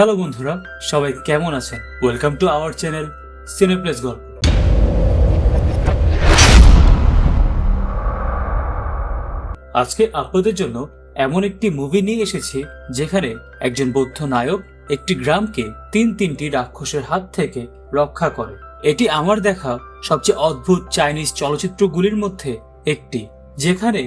Hello বন্ধুরা, সবাই কেমন আছেন? Welcome to our channel Cineplace গল্প। আজকে আপনাদের জন্য এমন একটি মুভি নিয়ে এসেছি, যেখানে একজন বৌদ্ধ নায়ক একটি গ্রামকে তিন তিনটি রাক্ষসের হাত থেকে রক্ষা করে। এটি আমার দেখা সবচেয়ে অদ্ভুত চাইনিজ চলচ্চিত্রগুলির মধ্যে একটি, যেখানে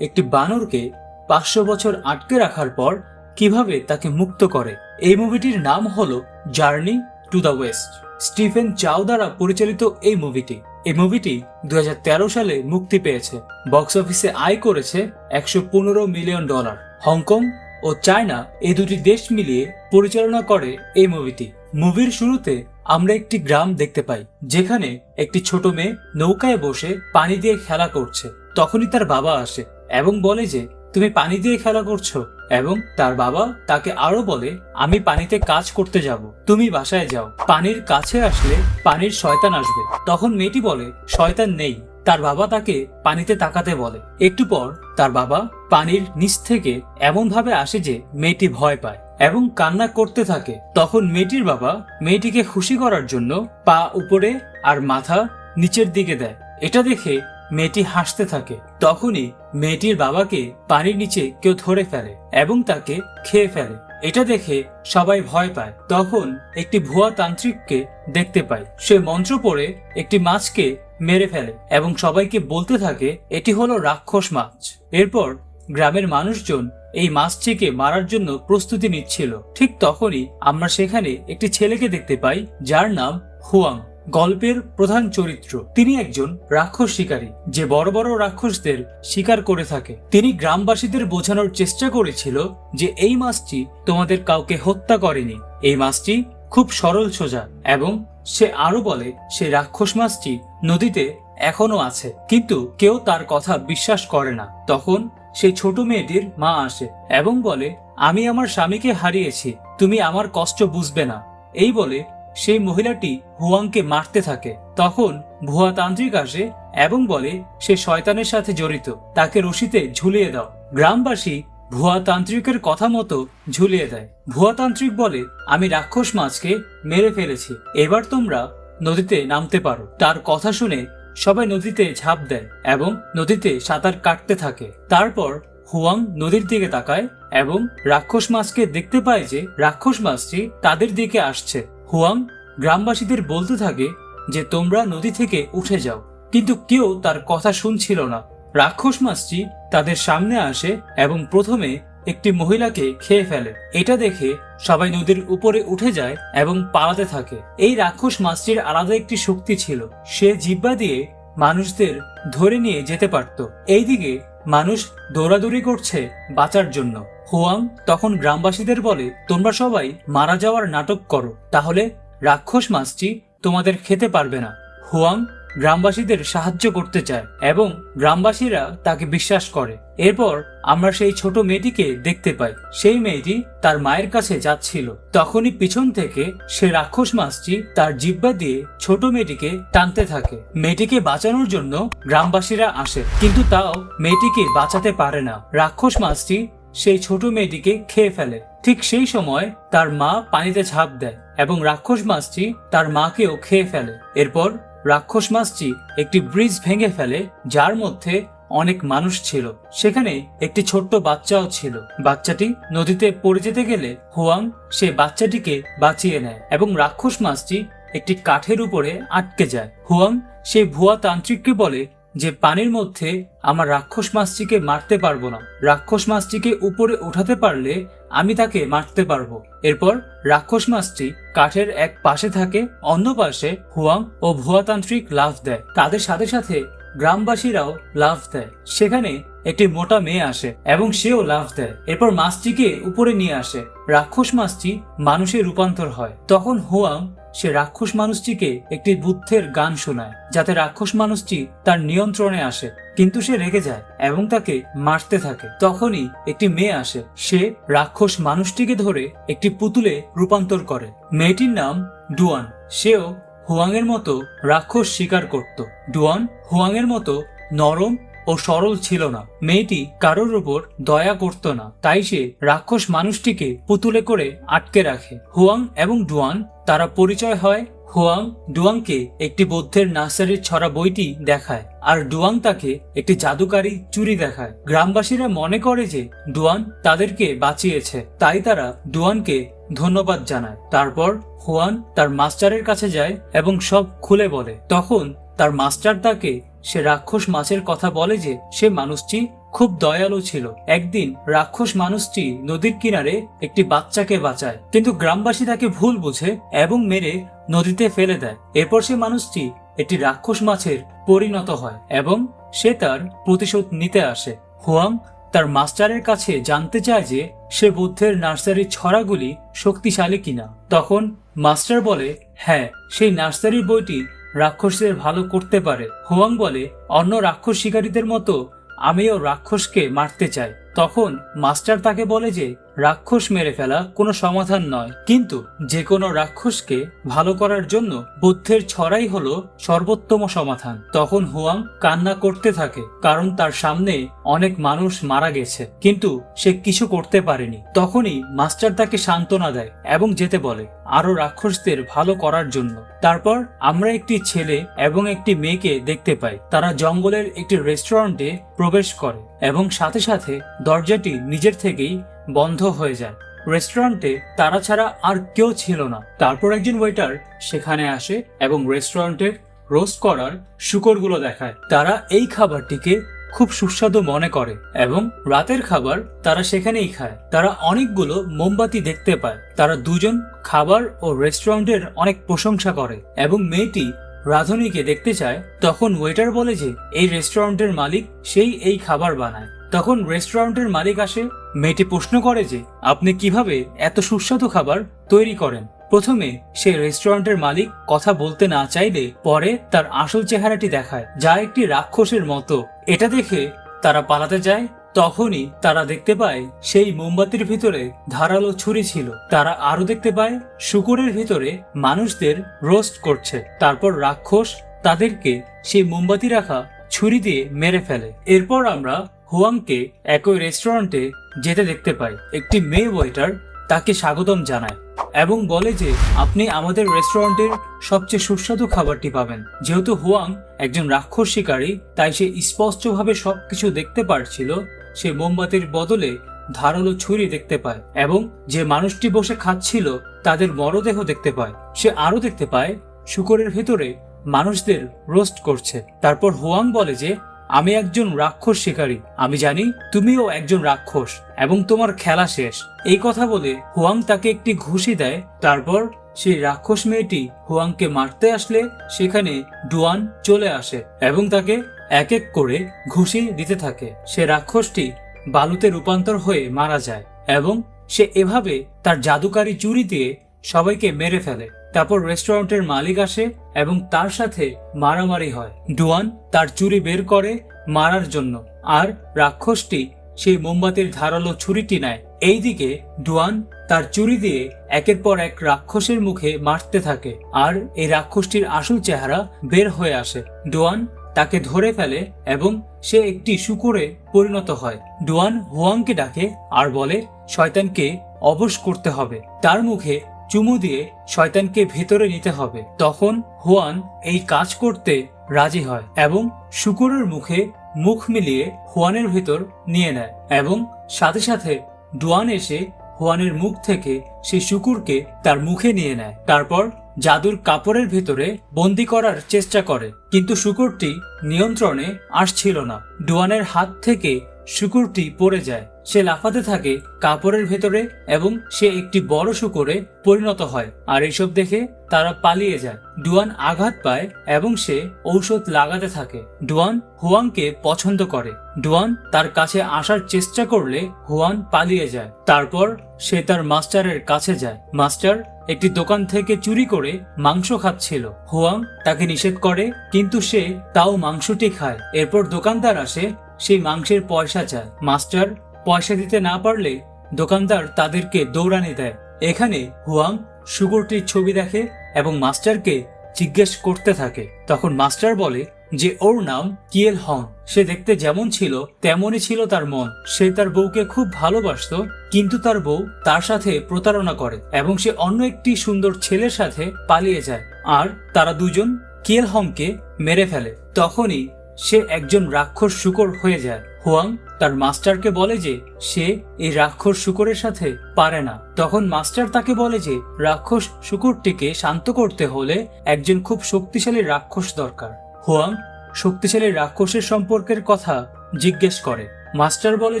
একটি বানরকে পাঁচশো বছর আটকে রাখার পর কীভাবে তাকে মুক্ত করে? এই মুভিটির নাম হলো Journey to the West Stephen Chow দ্বারা পরিচালিত এই মুভিটি। এই মুভিটি দুই হাজার তেরো সালে মুক্তি পেয়েছে। বক্স অফিসে আয় করেছে একশো পনেরো মিলিয়ন ডলার। হংকং ও চায়না এই দুটি দেশ মিলিয়ে পরিচালনা করে এই মুভিটি। মুভির শুরুতে আমরা একটি গ্রাম দেখতে পাই, যেখানে একটি ছোট মেয়ে নৌকায় বসে পানি দিয়ে খেলা করছে। তখনই তার বাবা আসে এবং বলে যে তুমি পানি দিয়ে খেলা করছ, এবং তার বাবা তাকে আরও বলে, আমি পানিতে কাজ করতে যাব। তুমি বাসায় যাও। পানির কাছে আসলে পানির শয়তান আসবে। তখন মেয়েটি বলে, শয়তান নেই। তার বাবা তাকে পানিতে তাকাতে বলে। একটু পর তার বাবা পানির নিচ থেকে এমন ভাবে আসে যে মেয়েটি ভয় পায় এবং কান্না করতে থাকে। তখন মেয়েটির বাবা মেয়েটিকে খুশি করার জন্য পা উপরে আর মাথা নিচের দিকে দেয়। এটা দেখে মেয়েটি হাসতে থাকে। তখনই মেয়েটির বাবাকে পানির নিচে কেউ ধরে ফেলে এবং তাকে খেয়ে ফেলে। এটা দেখে সবাই ভয় পায়। তখন একটি ভুয়া তান্ত্রিককে দেখতে পায়। সে মন্ত্র পড়ে একটি মাছকে মেরে ফেলে এবং সবাইকে বলতে থাকে, এটি হলো রাক্ষস মাছ। এরপর গ্রামের মানুষজন এই মাছটিকে মারার জন্য প্রস্তুতি নিচ্ছিল। ঠিক তখনই আমরা সেখানে একটি ছেলেকে দেখতে পাই, যার নাম হুয়াং। গল্পের প্রধান চরিত্র। তিনি একজন রাক্ষস শিকারী, যে বড় বড় রাক্ষসদের শিকার করে থাকে। তিনি গ্রামবাসীদের বোঝানোর চেষ্টা করেছিল যে এই মাছটি তোমাদের কাউকে হত্যা করেনি। এই মাছটি খুব সরল সোজা এবং সে আরও বলে, সে রাক্ষস মাছটি নদীতে এখনও আছে, কিন্তু কেউ তার কথা বিশ্বাস করে না। তখন সেই ছোট মেয়েটির মা আসে এবং বলে, আমি আমার স্বামীকে হারিয়েছি, তুমি আমার কষ্ট বুঝবে না। এই বলে সেই মহিলাটি হুয়াংকে মারতে থাকে। তখন ভুয়া তান্ত্রিক আসে এবং বলে, সে শয়তানের সাথে জড়িত, তাকে রশিতে ঝুলিয়ে দাও। গ্রামবাসী ভুয়া তান্ত্রিকের কথা মতো ঝুলিয়ে দেয়। ভুয়া তান্ত্রিক বলে, আমি রাক্ষস মাছকে মেরে ফেলেছি, এবার তোমরা নদীতে নামতে পারো। তার কথা শুনে সবাই নদীতে ঝাঁপ দেয় এবং নদীতে সাঁতার কাটতে থাকে। তারপর হুয়াং নদীর দিকে তাকায় এবং রাক্ষস মাছকে দেখতে পায় যে রাক্ষস মাছটি তাদের দিকে আসছে। হুয়াং গ্রামবাসীদের বলতে থাকে যে তোমরা নদী থেকে উঠে যাও। কিন্তু কেউ তার কথা শুনছিল না। রাক্ষস মাছটি তাদের সামনে আসে এবং প্রথমে একটি মহিলাকে খেয়ে ফেলে। এটা দেখে সবাই নদীর উপরে উঠে যায় এবং পালাতে থাকে। এই রাক্ষস মাছটির আলাদা একটি শক্তি ছিল। সে জিব্বা দিয়ে মানুষদের ধরে নিয়ে যেতে পারত। এইদিকে মানুষ দৌড়াদৌড়ি করছে বাঁচার জন্য। হুয়াং তখন গ্রামবাসীদের বলে, তোমরা সবাই মারা যাওয়ার নাটক করো, তাহলে রাক্ষস মাছটি তোমাদের খেতে পারবে না। হুয়াং গ্রামবাসীদের সাহায্য করতে চায় এবং গ্রামবাসীরা তাকে বিশ্বাস করে। এরপর আমরা সেই ছোট মেয়েটিকে দেখতে পাই। সেই মেয়েটি তার মায়ের কাছে যাচ্ছিল। তখনই পিছন থেকে সে রাক্ষস মাছটি তার জিব্বা দিয়ে ছোট মেয়েটিকে টানতে থাকে। মেয়েটিকে বাঁচানোর জন্য গ্রামবাসীরা আসে, কিন্তু তাও মেয়েটিকে বাঁচাতে পারে না। রাক্ষস মাছটি সেই ছোট মেয়েটিকে খেয়ে ফেলে। ঠিক সেই সময় তার মা পানিতে ঝাঁপ দেয় এবং রাক্ষস মাছটি তার মাকেও খেয়ে ফেলে। এরপর রাক্ষস মাছটি একটি ব্রিজ ভেঙে ফেলে, যার মধ্যে অনেক মানুষ ছিল। সেখানে একটি ছোট্ট বাচ্চাও ছিল। বাচ্চাটি নদীতে পড়ে যেতে গেলে হুয়াং সে বাচ্চাটিকে বাঁচিয়ে নেয় এবং রাক্ষস মাছটি একটি কাঠের উপরে আটকে যায়। হুয়াং সেই ভুয়া তান্ত্রিককে বলে যে পানির মধ্যে আমার রাক্ষস মাছটিকে মারতে পারব না। রাক্ষস মাছটিকে উপরে উঠাতে পারলে আমি তাকে মারতে পারব। এরপর রাক্ষস মাছটি কাঠের এক পাশে থাকে, অন্য পাশে হুয়াং ও ভুয়াতান্ত্রিক লাভ দেয়। তাদের সাথে সাথে গ্রামবাসীরাও লাভ দেয়। সেখানে একটি মোটা মেয়ে আসে এবং সেও লাফ দেয়। এরপর মাছটিকে উপরে নিয়ে আসে। রাক্ষস মাছটি মানুষে রূপান্তর হয়। তখন হুয়াং সে রাক্ষস মানুষটিকে একটি বুদ্ধের গান শোনায়, যাতে রাক্ষস মানুষটি তার নিয়ন্ত্রণে আসে, কিন্তু সে রেগে যায় এবং তাকে মারতে থাকে। তখনই একটি মেয়ে আসে। সে রাক্ষস মানুষটিকে ধরে একটি পুতুলে রূপান্তর করে। মেয়েটির নাম ডুয়ান। সেও হুয়াংয়ের মতো রাক্ষস শিকার করত। ডুয়ান হুয়াংয়ের মতো নরম ও সরল ছিল না। মেয়েটি কারোর উপর দয়া করত না, তাই সে রাক্ষস মানুষটিকে পুতুলে করে আটকে রাখে। হুয়াং এবং ডুয়ান তারা পরিচয় হয় হুয়াং ডুয়াংকে একটি বৌদ্ধের নার্সারির ছড়া বইটি দেখায়, আর ডুয়াং তাকে একটি জাদুকারী চুরি দেখায়। গ্রামবাসীরা মনে করে যে ডুয়ান তাদেরকে বাঁচিয়েছে, তাই তারা ডুয়ানকে ধন্যবাদ জানায়। তারপর হুয়ান তার মাস্টারের কাছে যায় এবং সব খুলে বলে। তখন তার মাস্টার তাকে সে রাক্ষস মাছের কথা বলে যে সে মানুষটি খুব দয়ালু ছিল। একদিন রাক্ষস মানুষটি নদীর কিনারে একটি বাচ্চাকে বাঁচায়। কিন্তু গ্রামবাসী তাকে ভুল বুঝে এবং মেরে নদীতে ফেলে দেয়। এরপর সে মানুষটি একটি রাক্ষস মাছের পরিণত হয় এবং সে তার প্রতিশোধ নিতে আসে। হুয়াং তার মাস্টারের কাছে জানতে চায় যে সে বুদ্ধের নার্সারির ছড়াগুলি শক্তিশালী কিনা। তখন মাস্টার বলে হ্যাঁ সেই নার্সারির বইটি রাক্ষসদের ভালো করতে পারে। হোয়াং বলে, অন্য রাক্ষস শিকারীদের মতো আমিও রাক্ষসকে মারতে চাই। তখন মাস্টার তাকে বলে যে রাক্ষস মেরে ফেলা কোনো সমাধান নয়। কিন্তু যে কোনো রাক্ষসকে ভালো করার জন্য বুদ্ধের ছড়াই হলো সর্বোত্তম সমাধান। তখন হুয়াং কান্না করতে থাকে, কারণ তার সামনে অনেক মানুষ মারা গেছে। কিন্তু সে কিছু করতে পারেনি। তখনই মাস্টার তাকে সান্ত্বনা দেয় এবং যেতে বলে, আরও রাক্ষসদের ভালো করার জন্য। তারপর আমরা একটি ছেলে এবং একটি মেয়েকে দেখতে পাই। তারা জঙ্গলের একটি রেস্টুরেন্টে প্রবেশ করে এবং সাথে সাথে দরজাটি নিজের থেকেই বন্ধ হয়ে যায়। রেস্টুরেন্টে তারা ছাড়া আর কেউ ছিল না। তারপর একজন ওয়েটার সেখানে আসে এবং রেস্টুরেন্টের রোস্ট করার শুকরগুলো দেখায়। তারা এই খাবারটিকে খুব সুস্বাদু মনে করে এবং রাতের খাবার তারা সেখানেই খায়। তারা অনেকগুলো মোমবাতি দেখতে পায়। তারা দুজন খাবার ও রেস্টুরেন্টের অনেক প্রশংসা করে এবং মেয়েটি রাধুনীকে দেখতে চায়। তখন ওয়েটার বলে যে, এই রেস্টুরেন্টের মালিক সেই এই খাবার বানায়। তখন রেস্টুরেন্টের মালিক আসে, মেয়েটি প্রশ্ন করে যে, আপনি কীভাবে এত সুস্বাদু খাবার তৈরি করেন? প্রথমে সে রেস্টুরেন্টের মালিক কথা বলতে না চাইলে পরে তার আসল চেহারাটি দেখায়, যা একটি রাক্ষসের মতো। এটা দেখে তারা পালাতে যায়, তখনই তারা দেখতে পায় সেই মোমবাতির ভিতরে ধারালো ছুরি ছিল। তারা আরও দেখতে পায়, শুকুরের ভিতরে মানুষদের রোস্ট করছে। তারপর রাক্ষস তাদেরকে সেই মোমবাতি রাখা ছুরি দিয়ে মেরে ফেলে। এরপর আমরা হুয়াংকে একই রেস্টুরেন্টে যেতে দেখতে পাই একটি মেয়ে ওয়েটার তাকে স্বাগতম জানায় এবং বলে যে, আপনি আমাদের রেস্টুরেন্টের সবচেয়ে সুস্বাদু খাবারটি পাবেন। যেহেতু হুয়াং একজন রাক্ষস শিকারী, তাই সে স্পষ্টভাবে সবকিছু দেখতে পারছিল। সে মোমবাতির বদলে ধারালো ছুরি দেখতে পায় এবং যে মানুষটি বসে খাচ্ছিল, তাদের মরদেহ দেখতে পায়। সে আরও দেখতে পায়, শুকরের ভেতরে মানুষদের রোস্ট করছে। তারপর হুয়াং বলে যে আমি একজন রাক্ষস শিকারী। আমি জানি তুমিও একজন রাক্ষস এবং তোমার খেলা শেষ। এই কথা বলে হুয়াং তাকে একটি ঘুষি দেয়। তারপর সেই রাক্ষস মেয়েটি হুয়াংকে মারতে আসলে সেখানে ডুয়ান চলে আসে এবং তাকে এক এক করে ঘুষি দিতে থাকে। সে রাক্ষসটি বালুতে রূপান্তর হয়ে মারা যায় এবং সে এভাবে তার জাদুকারী চুরি দিয়ে সবাইকে মেরে ফেলে। তারপর রেস্টুরেন্টের মালিক আসে এবং তার সাথে মারামারি হয়। ডুয়ান তার চুরি বের করে মারার জন্য আর রাক্ষসটি সেই মোমবাতির ধারালো ছুরিটি নেয়। এইদিকে ডুয়ান তার চুরি দিয়ে একের পর এক রাক্ষসের মুখে মারতে থাকে আর এই রাক্ষসটির আসল চেহারা বের হয়ে আসে। ডুয়ান তাকে ধরে ফেলে এবং সে একটি শুকুরে পরিণত হয়। ডুয়ান হুয়াংকে ডাকে আর বলে, শয়তানকে অবশ করতে হবে। তার মুখে চুমু দিয়ে শয়তানকে ভেতরে নিতে হবে। তখন হুয়ান এই কাজ করতে রাজি হয় এবং শুকুরের মুখে মুখ মিলিয়ে হুয়ানের ভেতর নিয়ে নেয় এবং সাথে সাথে ডুয়ান এসে হুয়ানের মুখ থেকে সে শুকুরকে তার মুখে নিয়ে নেয়। তারপর জাদুর কাপড়ের ভেতরে বন্দি করার চেষ্টা করে, কিন্তু শুকুরটি নিয়ন্ত্রণে আসছিল না। ডুয়ানের হাত থেকে শুকুরটি পড়ে যায়। সে লাফাতে থাকে কাপড়ের ভেতরে এবং সে একটি বড় শুকুরে পরিণত হয়। আর এসব দেখে তারা পালিয়ে যায়। ডুয়ান আঘাত পায় এবং সে ঔষধ লাগাতে থাকে। ডুয়ান হুয়াংকে পছন্দ করে। ডুয়ান তার কাছে আসার চেষ্টা করলে হুয়ান পালিয়ে যায়। তারপর সে তার মাস্টারের কাছে যায়। মাস্টার একটি দোকান থেকে চুরি করে মাংস খাচ্ছিল। হুয়াং তাকে নিষেধ করে, কিন্তু সে তাও মাংসটি খায়। এরপর দোকানদার আসে, সেই মাংসের পয়সা চায়। মাস্টার পয়সা দিতে না পারলে দোকানদার তাদেরকে দৌড়ানি দেয়। এখানে হুয়াং শুকুরটির ছবি দেখে এবং মাস্টারকে জিজ্ঞেস করতে থাকে। তখন মাস্টার বলে যে, ওর নাম কিয়েল হং। সে দেখতে যেমন ছিল, তেমনই ছিল তার মন। সে তার বউকে খুব ভালোবাসতো, কিন্তু তার বউ তার সাথে প্রতারণা করে এবং সে অন্য একটি সুন্দর ছেলের সাথে পালিয়ে যায়। আর তারা দুজন কিয়েল হংকে মেরে ফেলে। তখনই সে একজন রাক্ষস শুকর হয়ে যায়। হুয়াং তার মাস্টারকে বলে যে সে এই রাক্ষস শুকুরের সাথে পারে না। তখন মাস্টার তাকে বলে যে রাক্ষস শুকুরটিকে শান্ত করতে হলে একজন খুব শক্তিশালী রাক্ষস দরকার। হুয়াং শক্তিশালী রাক্ষসের সম্পর্কের কথা জিজ্ঞেস করে। মাস্টার বলে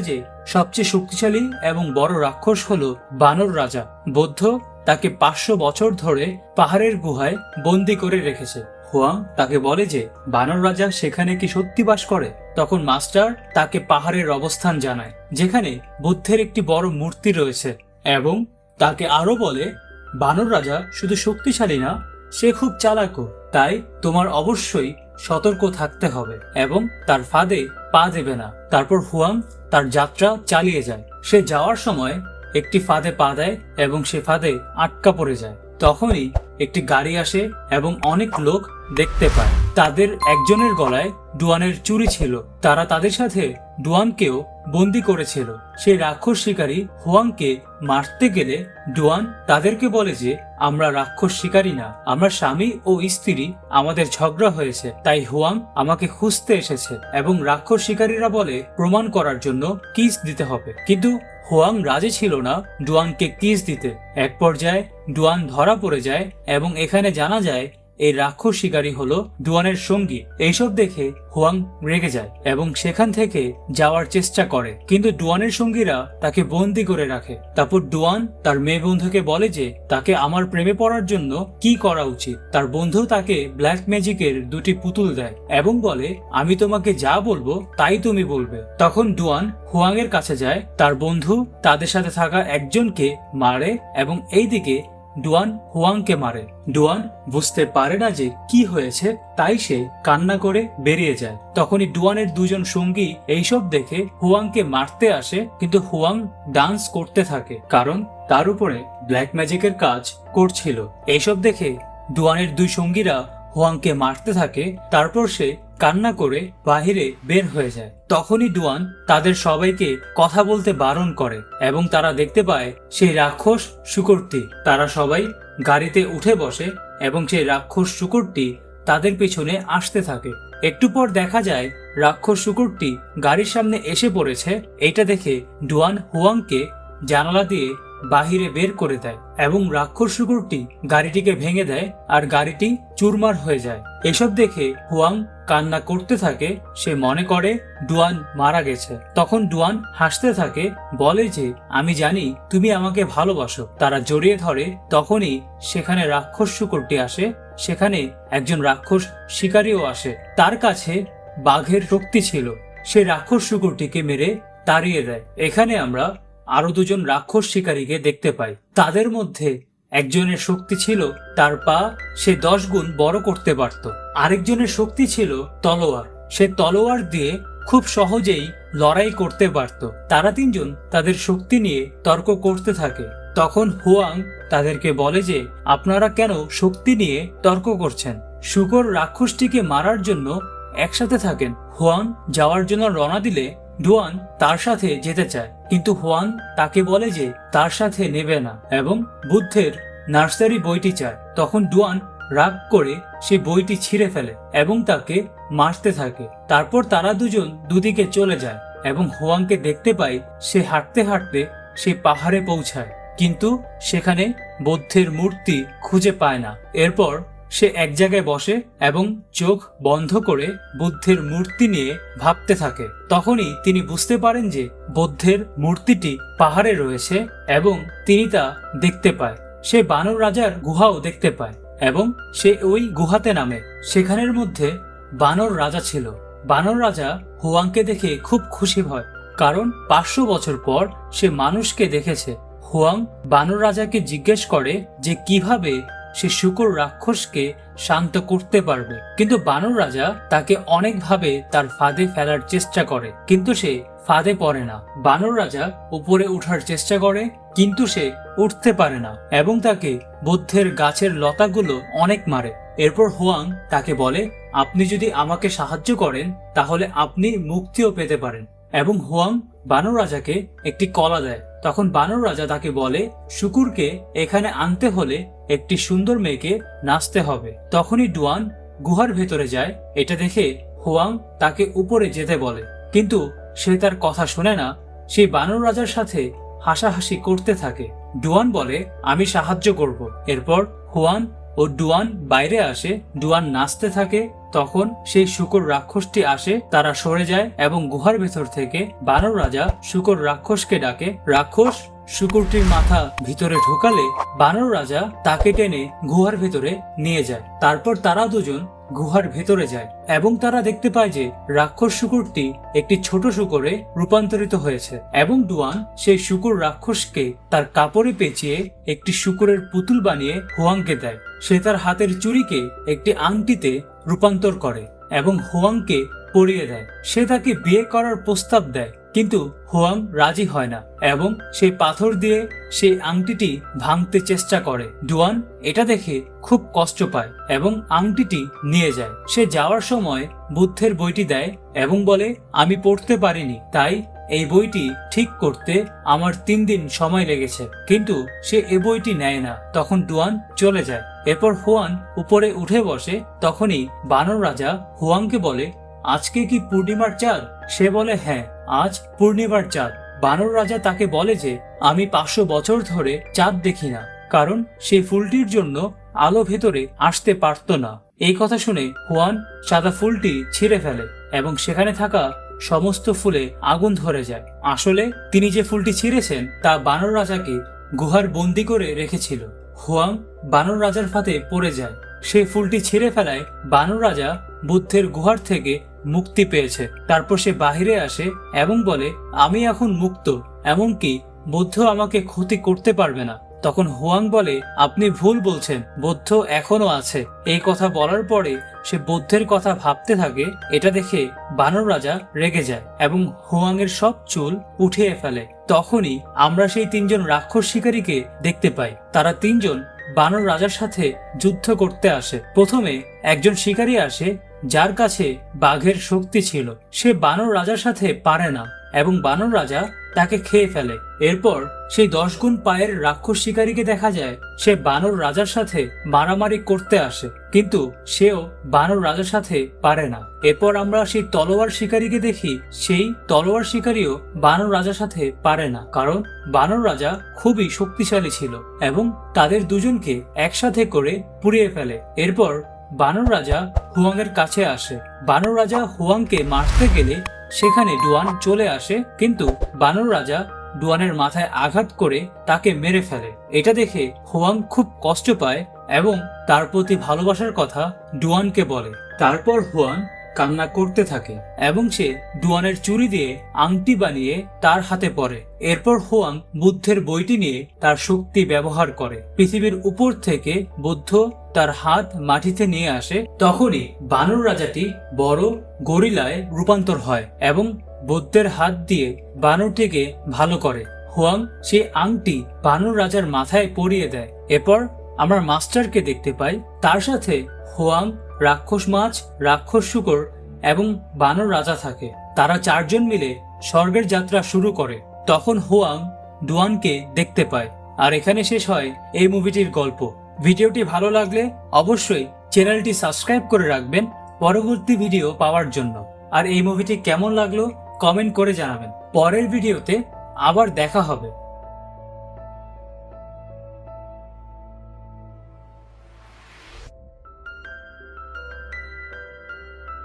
যে সবচেয়ে শক্তিশালী এবং বড় রাক্ষস হল বানর রাজা। বৌদ্ধ তাকে পাঁচশো বছর ধরে পাহাড়ের গুহায় বন্দি করে রেখেছে। হুয়াং তাকে বলে যে, বানর রাজা সেখানে কি সত্যি বাস করে? তখন মাস্টার তাকে পাহাড়ের অবস্থান জানায়, যেখানে বুদ্ধের একটি বড় মূর্তি রয়েছে এবং তাকে আরও বলে, বানর রাজা শুধু শক্তিশালী না, সে খুব চালাকও, তাই তোমার অবশ্যই সতর্ক থাকতে হবে এবং তার ফাঁদে পা দেবে না। তারপর হুয়াং তার যাত্রা চালিয়ে যায়। সে যাওয়ার সময় একটি ফাঁদে পা দেয় এবং সে ফাঁদে আটকা পড়ে যায়। তখনই একটি গাড়ি আসে এবং অনেক লোক দেখতে পায়। তাদের একজনের গলায় ডুয়ানের চুরি ছিল। তারা তাদের সাথে ডুয়ানকেও বন্দি করেছিল। সেই রাক্ষস শিকারী হোয়াংকে মারতে গেলে ডুয়ান তাদেরকে বলে যে, আমরা রাক্ষস শিকারী না, আমরা স্বামী ও স্ত্রী, আমাদের ঝগড়া হয়েছে। তাই হুয়াং আমাকে খুঁজতে এসেছে এবং রাক্ষস শিকারীরা বলে, প্রমাণ করার জন্য কিস দিতে হবে। কিন্তু হুয়াং রাজি ছিল না ডুয়ানকে কিস দিতে। এক পর্যায়ে ডুয়ান ধরা পড়ে যায় এবং এখানে জানা যায় এই রাক্ষস শিকারী হলো ডুয়ানের সঙ্গী। এইসব দেখে হুয়াং রেগে যায় এবং সেখান থেকে যাওয়ার চেষ্টা করে। কিন্তু ডুয়ানের সঙ্গীরা তাকে বন্দি করে রাখে। তারপর ডুয়ান তার মেয়ে বন্ধুকে বলে যে, তাকে আমার প্রেমে পড়ার জন্য কি করা উচিত? তার বন্ধু তাকে ব্ল্যাক ম্যাজিকের দুটি পুতুল দেয় এবং বলে, আমি তোমাকে যা বলব তাই তুমি বলবে। তখন ডুয়ান হুয়াং এর কাছে যায়। তার বন্ধু তাদের সাথে থাকা একজনকে মারে এবং এইদিকে ডুয়ান হুয়াংকে মারে। ডুয়ান বুঝতে পারে না যে কি হয়েছে, তাই সে কান্না করে বেরিয়ে যায়। তখনই ডুয়ানের দুজন সঙ্গী এইসব দেখে হুয়াংকে মারতে আসে, কিন্তু হুয়াং ডান্স করতে থাকে, কারণ তার উপরে ব্ল্যাক ম্যাজিকের কাজ করছিল। এইসব দেখে ডুয়ানের দুই সঙ্গীরা হুয়াংকে মারতে থাকে, তারপর সে কান্না করে বাহিরে বের হয়ে যায়। তখনই ডুয়ান তাদের সবাইকে কথা বলতে বারণ করে এবং তারা দেখতে পায় সেই রাক্ষস শুকরটি। তারা সবাই গাড়িতে উঠে বসে এবং সেই রাক্ষস শুকরটি তাদের পেছনে আসতে থাকে। একটু পর দেখা যায় রাক্ষস শুকুরটি গাড়ির সামনে এসে পড়েছে। এটা দেখে ডুয়ান হুয়াংকে জানালা দিয়ে বাহিরে বের করে দেয় এবং রাক্ষস শুকুরটি গাড়িটিকে ভেঙে দেয় আর গাড়িটি চুরমার হয়ে যায়। এসব দেখে হুয়াং কান্না করতে থাকে। সে মনে করে ডুয়ান মারা গেছে। তখন ডুয়ান হাসতে থাকে, বলে যে, আমি জানি তুমি আমাকে ভালোবাসো। তারা জড়িয়ে ধরে, তখনই সেখানে রাক্ষস শুকুরটি আসে। সেখানে একজন রাক্ষস শিকারীও আসে। তার কাছে বাঘের শক্তি ছিল। সে রাক্ষস শুকুরটিকে মেরে তাড়িয়ে দেয়। এখানে আমরা আরও দুজন রাক্ষস শিকারীকে দেখতে পাই তাদের মধ্যে একজনের শক্তি ছিল তার পা, সে দশ গুণ বড় করতে পারত। আরেকজনের শক্তি ছিল তলোয়ার। সে তলোয়ার দিয়ে খুব সহজেই লড়াই করতে পারত। তারা তিনজন তাদের শক্তি নিয়ে তর্ক করতে থাকে। তখন হুয়াং তাদেরকে বলে যে, আপনারা কেন শক্তি নিয়ে তর্ক করছেন? শুকর রাক্ষসটিকে মারার জন্য একসাথে থাকেন। হুয়াং যাওয়ার জন্য রওনা দিলে ডুয়ান তার সাথে যেতে চায়, কিন্তু হুয়ান তাকে বলে যে তার সাথে নেবে না এবং বুদ্ধের নার্সারি বইটি চায়। তখন ডুয়ান রাগ করে সে বইটি ছিঁড়ে ফেলে এবং তাকে মারতে থাকে। তারপর তারা দুজন দুদিকে চলে যায় এবং হুয়াংকে দেখতে পায় সে হাঁটতে হাঁটতে সে পাহাড়ে পৌঁছায়। কিন্তু সেখানে বৌদ্ধের মূর্তি খুঁজে পায় না। এরপর সে এক জায়গায় বসে এবং চোখ বন্ধ করে বুদ্ধের মূর্তি নিয়ে ভাবতে থাকে। তখনই তিনি বুঝতে পারেন যে বুদ্ধের মূর্তিটি পাহাড়ে রয়েছে এবং তিনি তা দেখতে পায়। সে বানর রাজার গুহাও দেখতে পায় এবং সে ওই গুহাতে নামে। সেখানের মধ্যে বানর রাজা ছিল। বানর রাজা হুয়াংকে দেখে খুব খুশি হয়, কারণ পাঁচশো বছর পর সে মানুষকে দেখেছে। হুয়াং বানর রাজাকে জিজ্ঞেস করে যে কীভাবে সে শুকর রাক্ষসকে শান্ত করতে পারবে। কিন্তু বানর রাজা তাকে অনেকভাবে তার ফাঁদে ফেলার চেষ্টা করে, কিন্তু সে ফাঁদে পড়ে না। বানর রাজা উপরে ওঠার চেষ্টা করে, কিন্তু সে উঠতে পারে না এবং তাকে বুদ্ধের গাছের লতাগুলো অনেক মারে। এরপর হোয়াং তাকে বলে, আপনি যদি আমাকে সাহায্য করেন, তাহলে আপনি মুক্তিও পেতে পারেন। এবং হোয়াং বানর রাজাকে একটি কলা দেয়। তখন বানর রাজা তাকে বলে, শুকুরকে এখানে আনতে হলে একটি সুন্দর মেয়েকে নাচতে হবে। তখনই ডুয়ান গুহার ভেতরে যায়। এটা দেখে হুয়াং তাকে উপরে যেতে বলে। কিন্তু সে তার কথা শোনে না। সেই বানর রাজার সাথে হাসাহাসি করতে থাকে। ডুয়ান বলে, আমি সাহায্য করব। এরপর হুয়ান ও ডুয়ান বাইরে আসে। ডুয়ান নাচতে থাকে। তখন সেই শুকর রাক্ষসটি আসে। তারা সরে যায় এবং গুহার ভেতর থেকে বানর রাজা শুকর রাক্ষসকে ডাকে। রাক্ষস শুকুরটির মাথা ভিতরে ঢোকালে বানর রাজা তাকে টেনে গুহার ভেতরে নিয়ে যায়। তারপর তারা দুজন গুহার ভেতরে যায় এবং তারা দেখতে পায় যে রাক্ষস শুকুরটি একটি ছোট শুকরে রূপান্তরিত হয়েছে এবং ডুয়ান সেই শুকুর রাক্ষসকে তার কাপড়ে পেঁচিয়ে একটি শুকুরের পুতুল বানিয়ে হুয়াংকে দেয়। সে তার হাতের চুড়িকে একটি আংটিতে রূপান্তর করে এবং হুয়াংকে পরিয়ে দেয়। সে তাকে বিয়ে করার প্রস্তাব দেয়। কিন্তু হুয়াং রাজি হয় না এবং সেই পাথর দিয়ে সেই আংটিটি ভাঙতে চেষ্টা করে। ডুয়ান এটা দেখে খুব কষ্ট পায় এবং আংটিটি নিয়ে যায়। সে যাওয়ার সময় বুদ্ধের বইটি দেয় এবং বলে, আমি পড়তে পারিনি, তাই এই বইটি ঠিক করতে আমার তিন দিন সময় লেগেছে। কিন্তু সে এ বইটি নেয় না। তখন ডুয়ান চলে যায়। এরপর হুয়ান উপরে উঠে বসে। তখনই বানর রাজা হুয়াংকে বলে, আজকে কি পূর্ণিমার চাঁদ? সে বলে হ্যাঁ। আজ পূর্ণিমার চাঁদ। বানর রাজা তাকে বলে যে, আমি পাঁচশো বছর ধরে চাঁদ দেখি না, কারণ সেই ফুলটির জন্য আলো ভেতরে আসতে পারত না। এই কথা শুনে হুয়ান সাদা ফুলটি ছিঁড়ে ফেলে এবং সেখানে থাকা সমস্ত ফুলে আগুন ধরে যায়। আসলে তিনি যে ফুলটি ছিঁড়েছেন, তা বানর রাজাকে গুহার বন্দি করে রেখেছিল। হুয়াং বানর রাজার ফাঁদে পড়ে যায়। সেই ফুলটি ছিঁড়ে ফেলায় বানর রাজা বুদ্ধের গুহার থেকে মুক্তি পেয়েছে। তারপর সে বাহিরে আসে এবং বলে, আমি এখন মুক্ত, এমনকি বৌদ্ধ আমাকে ক্ষতি করতে পারবে না। তখন হুয়াং বলে, আপনি ভুল বলছেন, বৌদ্ধ এখনও আছে। এই কথা বলার পরে সে বৌদ্ধের কথা ভাবতে থাকে, এটা দেখে বানর রাজা রেগে যায় এবং হুয়াংয়ের সব চুল উঠিয়ে ফেলে। তখনই আমরা সেই তিনজন রাক্ষস শিকারীকে দেখতে পাই। তারা তিনজন বানর রাজার সাথে যুদ্ধ করতে আসে। প্রথমে একজন শিকারী আসে যার কাছে বাঘের শক্তি ছিল। সে বানর রাজার সাথে পারে না এবং বানর রাজা তাকে খেয়ে ফেলে। এরপর সেই দশ গুণ পায়ের রাক্ষস শিকারীকে দেখা যায়, সে বানর রাজার সাথে মারামারি করতে আসে, কিন্তু সেও বানর রাজার সাথে পারে না। এরপর আমরা সেই তলোয়ার শিকারীকে দেখি, সেই তলোয়ার শিকারীও বানর রাজার সাথে পারে না, কারণ বানর রাজা খুবই শক্তিশালী ছিল এবং তাদের দুজনকে একসাথে করে পুড়িয়ে ফেলে। এরপর বানর রাজা হুয়াংয়ের কাছে আসে। বানর রাজা হুয়াংকে মারতে গেলে সেখানে ডুয়ান চলে আসে, কিন্তু বানর রাজা ডুয়ানের মাথায় আঘাত করে তাকে মেরে ফেলে। এটা দেখে হুয়াং খুব কষ্ট পায় এবং তার প্রতি ভালোবাসার কথা ডুয়ানকে বলে। তারপর হুয়ান কান্না করতে থাকে এবং সে ডুয়ানের চুরি দিয়ে আংটি বানিয়ে তার হাতে পড়ে এরপর হুয়াং বুদ্ধের বইটি নিয়ে তার শক্তি ব্যবহার করে। পৃথিবীর উপর থেকে বুদ্ধ তার হাত মাটিতে নিয়ে আসে, তখনই বানর রাজাটি বড় গরিলায় রূপান্তর হয় এবং বুদ্ধের হাত দিয়ে বানরটিকে ভালো করে। হুয়াং সেই আংটি বানর রাজার মাথায় পরিয়ে দেয়। এরপর আমরা মাস্টারকে দেখতে পাই। তার সাথে হুয়াং রাক্ষস মাছ, রাক্ষস শুকর এবং বানর রাজা থাকে। তারা চারজন মিলে স্বর্গের যাত্রা শুরু করে। তখন হুয়াং ডুয়ানকে দেখতে পায়। আর এখানে শেষ হয় এই মুভিটির গল্প। ভিডিওটি ভালো লাগলে অবশ্যই চ্যানেলটি সাবস্ক্রাইব করে রাখবেন পরবর্তী ভিডিও পাওয়ার জন্য। আর এই মুভিটি কেমন লাগল কমেন্ট করে জানাবেন। পরের ভিডিওতে আবার দেখা হবে।